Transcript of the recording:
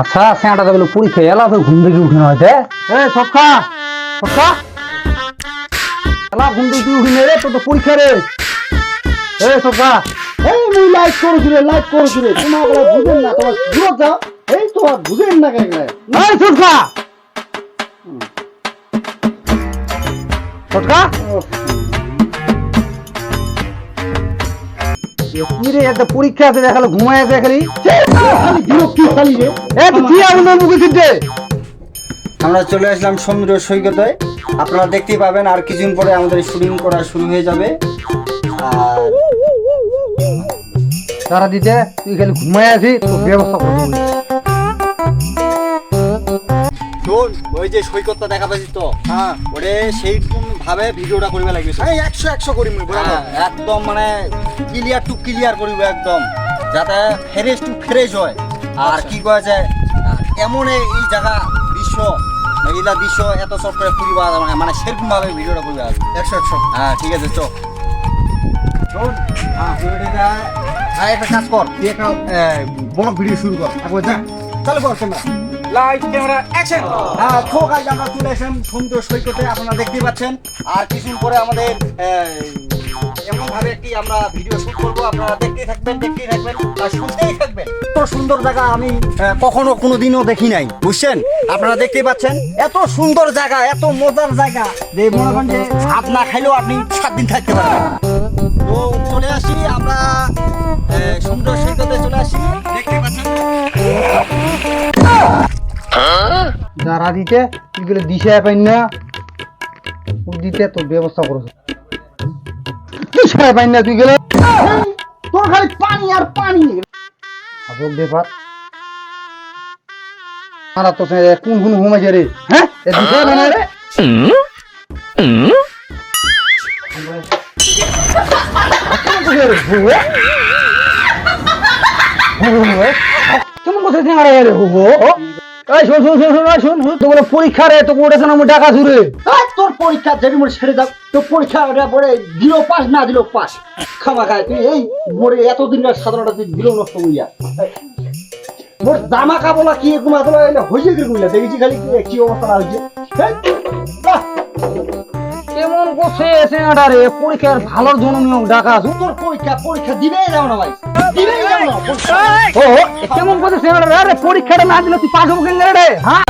আচ্ছা সেটা বলে পরীক্ষা এলা তো ঘুম থেকে উঠে নয় দে এ সবকা সবকা। এলা ঘুম থেকে তুই উঠি রে তোর তো পরীক্ষা রে। এ সবকা। এই মুই লাইক করছি রে লাইক করছি রে। তোমার বলে বুঝেন না তোমার দূর যাও। এই তোমার বুঝেন না কেন এই সবকা। সবকা? একটা পরীক্ষা আছে দেখাল ঘুমায় আছে খালি খালি বিরক্তি খালি রে। এ তুই কি আগুন মুখে ছিটে আমরা চলে আসলাম সমুদ্র সৈকতে। আপনারা দেখতেই পাবেন আর কিছুদিন পরে আমাদের শুটিং করা শুরু হয়ে যাবে। আর তারা দিতে তুই খালি ঘুমায় আছি ব্যবস্থা করে দেবো। শোন ওই যে সৈকতটা দেখা পাচ্ছিস তো? হ্যাঁ। ওরে সেই ভাবে ভিডিওটা করবে লাগবে এই একশো একশো করি মুই একদম মানে ক্লিয়ার টু ক্লিয়ার করিব একদম। যাতে ফ্রেশ টু ফ্রেশ হয়। আর কি কয়া যায় এমন এই জায়গা দৃশ্য এইলা দৃশ্য এত শর্ট করে পুরিবা মানে মানে সেরকম ভাবে ভিডিওটা করবে আর একশো একশো। হ্যাঁ ঠিক আছে চল শোন হ্যাঁ একটা কাজ কর তুই একটা বড় ভিডিও শুরু কর একবার যা। চালু কর camera light camera action guys আমরা চলে আসলাম সমুদ্র সৈকতে, আপনারা দেখতে পাচ্ছেন। আর কিছুদিন পরে আমাদের এমন ভাবে একটি আমরা ভিডিও আপনারা দেখতেই থাকবেন দেখতেই থাকবেন, আর শুনতেই থাকবেন। এত সুন্দর জায়গা আমি কখনো কোনোদিনও দেখি নাই, বুঝছেন? আপনারা দেখতেই পাচ্ছেন, এত সুন্দর জায়গা, এত মজার জায়গা। যে মনে করেন যে ভাত না খাইলেও আপনি সাত দিন থাকতে পারবেন। তো চলে আসি আমরা যারা দিতে তুই গেলে দিশে পাই না দিতে তোর ব্যবস্থা করছ পাই না তুই গেলে। তোর খালি পানি আর পানি। আসল ব্যাপার। তো কোন কোন ঘুমে যে রে? হ্যাঁ? দিশে না রে? কেমন কথা রে এই শুন শুন শুন শুন শোন তোর পরীক্ষা রে তোকে ওটা না ডাকা ধরে তোর পরীক্ষা যেবি মোর ছেড়ে দাও তোর পরীক্ষা ওটা পরে দিল পাস না দিল পাস। খামা খায়, তুই এই মোরে এতদিন সাধারণত তুই দিল নষ্ট হইয়া মোর জামা কাপড় কি কুমা তোলা হয়েছে কি কুমিলা দেখেছি খালি কি- অবস্থা হয়েছে। কেমন করছে সিঙ্গারা রে পরীক্ষার ভালোর জন্য নিয়োগ ডাকা সুন্দর তোর পরীক্ষা পরীক্ষা দিবেই যাও না ভাই। দিবেই যাও না ও কেমন করছে সিঙ্গারা রে? পরীক্ষাটা না দিলে তুই পাস হব কেন রে? হ্যাঁ?